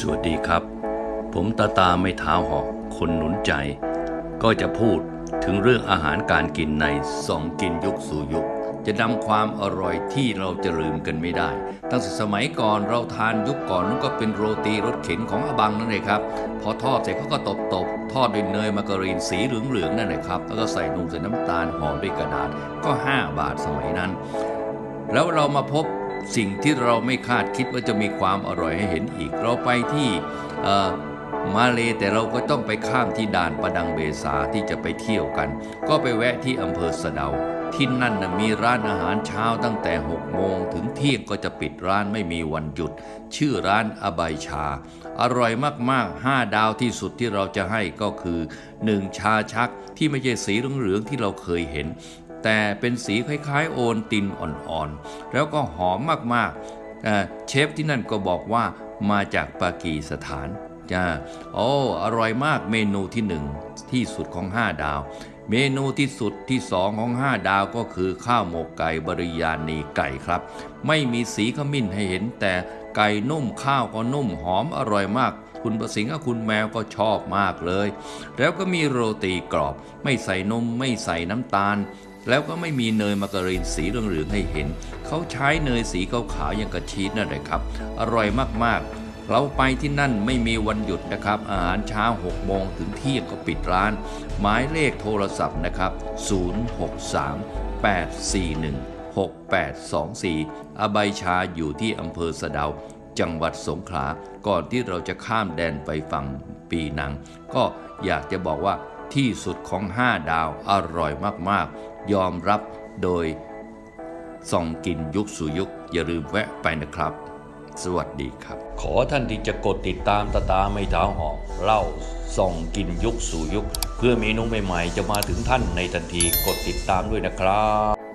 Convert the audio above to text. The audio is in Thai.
สวัสดีครับ ผมตาตาไม่เท้าหอกคนหนุนใจ ก็จะพูดถึงเรื่องอาหารการกินในสองกินยุคสู่ยุค จะนำความอร่อยที่เราจะลืมกันไม่ได้ ตั้งแต่สมัยก่อนเราทานยุคก่อนนั้นก็เป็นโรตีรสเข็นของอบังนั่นเองครับ พอทอดเสร็จเขาก็ตบตบๆทอดด้วยเนยมาการีนสีเหลืองๆนั่นแหละครับ แล้วก็ใส่นมใส่น้ำตาลห่อด้วยกระดาษก็ 5 บาทสมัยนั้น แล้วเรามาพบ สิ่งที่เราไม่คาดคิดว่าจะมีความอร่อยให้เห็นอีก เราไปที่มาเลแต่เราก็ต้องไปข้ามที่ด่านประดังเบซาที่จะไปเที่ยวกัน ก็ไปแวะที่อำเภอสะเดา ที่นั่นนะมีร้านอาหารเช้าตั้งแต่ 6 โมง ถึงเที่ยงก็จะปิดร้านไม่มีวันหยุด ชื่อร้านอบายชา อร่อยมากๆ 5 ดาวที่สุดที่เราจะให้ก็คือ 1 ชาชักที่ไม่ใช่สีเหลืองๆที่เราเคยเห็น แต่เป็นสีคล้ายๆ โอนตินอ่อนๆ แล้วก็หอมมากๆ เชฟที่นั่นก็บอกว่ามาจากปากีสถานจ้าโอ้อร่อยมากเมนูที่หนึ่งที่สุดของ 5 ดาว เมนูที่สุดที่สองของ 5 ดาวก็คือข้าวหมกไก่บริยานีไก่ครับ ไม่มีสีขมิ้นให้เห็นแต่ไก่นุ่มข้าวก็นุ่มหอมอร่อยมาก คุณประสิงห์กับคุณแมวก็ชอบมากเลย แล้วก็มีโรตีกรอบ ไม่ใส่นมไม่ใส่น้ำตาล แล้วก็ไม่มีเนยมาการีนสีเหลืองๆให้เห็น เขาใช้เนยสีขาวๆอย่างกระชีสนั่นแหละครับ อร่อยมากๆเราไปที่นั่นไม่มีวันหยุดนะครับ อาหารเช้า6โมงถึงเที่ยงก็ปิดร้าน หมายเลขโทรศัพท์นะครับ 063 841 6824อาใบยชาอยู่ที่อำเภอสะเดา จังหวัดสงขลา ก่อนที่เราจะข้ามแดนไปฝั่งปีนัง ก็อยากจะบอกว่า ที่สุดของ 5 ดาวอร่อยมากๆ ยอมรับโดยส่องกินยุคสู่ยุค อย่าลืมแวะไปนะครับ สวัสดีครับ ขอท่านที่จะกดติดตามตาตาไม่เท้าหอกเล่าส่องกินยุคสู่ยุค เพื่อเมนูใหม่ๆ จะมาถึงท่านในทันทีกดติดตามด้วยนะครับ